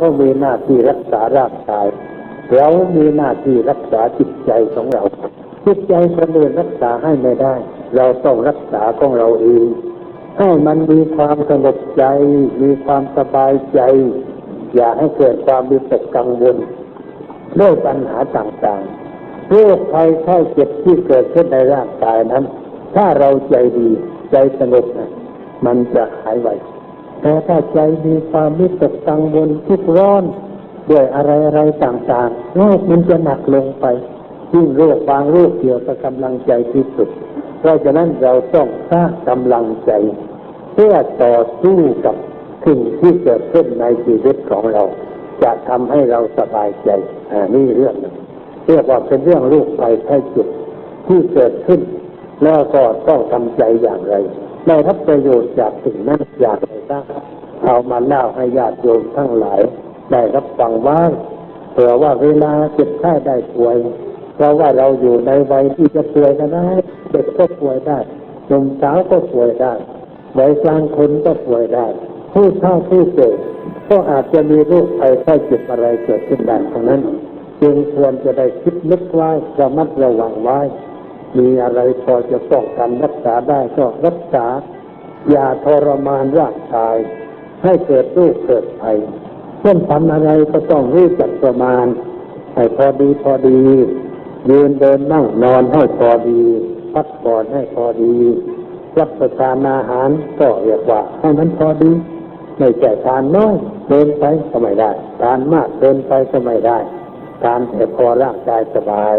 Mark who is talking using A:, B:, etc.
A: ก็มีหน้าที่รักษาร่างกาย เรามีหน้าที่รักษาจิตใจของเรา จิตใจคนอื่นรักษาให้ไม่ได้ เราต้องรักษาของเราเอง ให้มันมีความสงบใจ มีความสบายใจ อย่าให้เกิดความวิตกกังวลด้วยปัญหาต่างๆโรคภัยไข้เจ็บที่เกิดขึ้นในร่างกายนั้น ถ้าเราใจดีใจสงบนะมันจะหายไว แต่ถ้าใจมีความวิตกกังวลทุกร้อนด้วยอะไรอะไรต่างๆโรคมันจะหนักลงไปยิ่งโรคบางโรคเกี่ยวกับกำลังใจที่สุด เพราะฉะนั้นเราต้องสร้างกำลังใจ เพื่อต่อสู้กับสิ่งที่เกิดขึ้นในชีวิตของเรา จะทำให้เราสบายใจอ่านี่เรื่องนึงเรียกว่าเป็นเรื่องลูกภัยไข้เจ็บที่เกิดขึ้น แล้วก็ต้องทำใจอย่างไร ได้รับประโยชน์จากสิ่งนั้นอย่างไรบ้างเอามาเล่าให้ญาติโยมทั้งหลาย ได้รับฟังว่าเผื่อว่าเวลาเจ็บไข้ได้ป่วย เพราะว่าเราอยู่ในวัยที่จะป่วยก็ได้ เด็กก็ป่วยได้หนุ่มสาวก็ป่วยได้วัยกลางคนก็ป่วยได้ ผู้เฒ่าผู้แก่ก็อาจจะมีโรคภัยไข้เจ็บอะไรเกิดขึ้นได้ทั้งนั้น จึงควรจะได้คิดนึกไว้ระมัดระวังไว้ มีอะไรพอจะป้องกันรักษาได้ก็รักษา อย่าทรมานร่างกาย ให้เกิดโรคเกิดภัยเช่นทำอะไรก็ต้องรู้จักประมาณ ให้พอดีพอดี ยืนเดินนั่งนอนให้พอดี พักผ่อนให้พอดี รับประทานอาหารก็เรียกว่าให้มันพอดี ไม่ใช่ทานน้อยเดินไปก็ไม่ได้ ทานมากเดินไปก็ไม่ได้ ทานแต่พอร่างกายสบาย